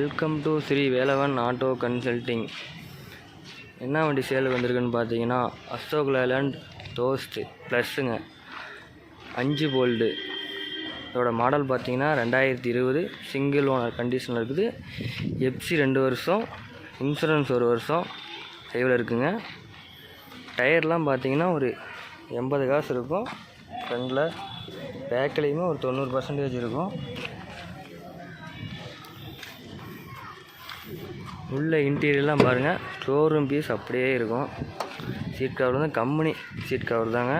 Welcome to Shri Velavan auto consulting என்ன வண்டி சேலுக்கு வந்திருக்குன்னு பார்த்தீங்கன்னா அசோக் லேலண்ட் தோஸ்ட்டு ப்ளஸ்ஸுங்க அஞ்சு போல்டு இதோட மாடல் பார்த்தீங்கன்னா ரெண்டாயிரத்தி இருபது சிங்கிள் ஓனர் கண்டிஷனில் இருக்குது. எப்சி ரெண்டு வருஷம் இன்சூரன்ஸ் ஒரு வருஷம் சேவில் இருக்குங்க. டயர்லாம் பார்த்தீங்கன்னா ஒரு எண்பது காசு இருக்கும். ஃப்ரண்டில் பேக்கிலையுமே ஒரு தொண்ணூறு பர்சன்டேஜ் இருக்கும். உள்ள இன்டீரியர்லாம் பாருங்கள் ஷோரூம் பீஸ் அப்படியே இருக்கும். சீட் கவர் வந்து கம்பெனி சீட் கவர் தாங்க.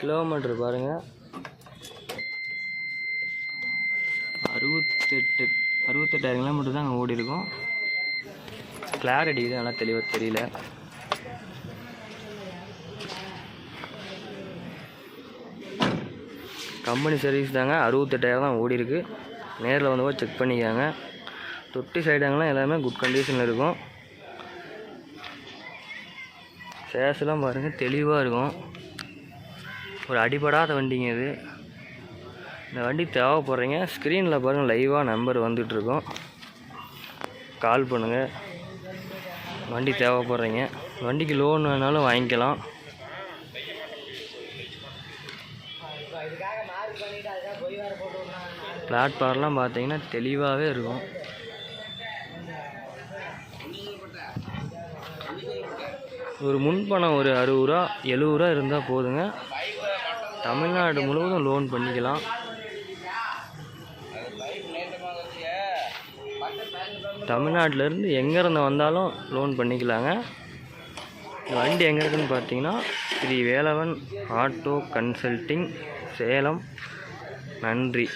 கிலோமீட்டர் பாருங்கள் அறுபத்தெட்டு அறுபத்தெட்டாயிரம் கிலோமீட்டர் தான் அங்கே ஓடி இருக்கும் கிளாரிட்டி தான் நல்லா தெளிவாக தெரியல. கம்பெனி சர்வீஸ் தாங்க. அறுபத்தெட்டாயிரம் தான் ஓடி இருக்குது நேரில் வந்து செக் பண்ணிக்காங்க தொட்டி சைடாங்கலாம் எல்லாமே குட் கண்டிஷனில் இருக்கும். சேஸ்லாம் பாருங்கள் தெளிவாக இருக்கும். ஒரு அடிபடாத வண்டிங்க இது. இந்த வண்டி தேவைப்படுறீங்க. ஸ்க்ரீனில் பாருங்கள் லைவாக நம்பர் வந்துட்டுருக்கோம். கால் பண்ணுங்கள் வண்டி தேவைப்படுறீங்க. வண்டிக்கு லோன் வேணாலும் வாங்கிக்கலாம். பிளாட்ஃபார்ம்லாம் பார்த்தீங்கன்னா தெளிவாகவே இருக்கும். ஒரு முன்பணம் ஒரு அறுபது ரூபா எழுபது ரூபா இருந்தால் போதுங்க. தமிழ்நாடு முழுவதும் லோன் பண்ணிக்கலாம். தமிழ்நாட்டிலேருந்து எங்கேருந்து வந்தாலும் லோன் பண்ணிக்கலாங்க. வண்டி எங்கே இருக்குதுன்னு பார்த்தீங்கன்னா ஸ்ரீ வேலவன் ஆட்டோ கன்சல்ட்டிங் சேலம். நன்றி.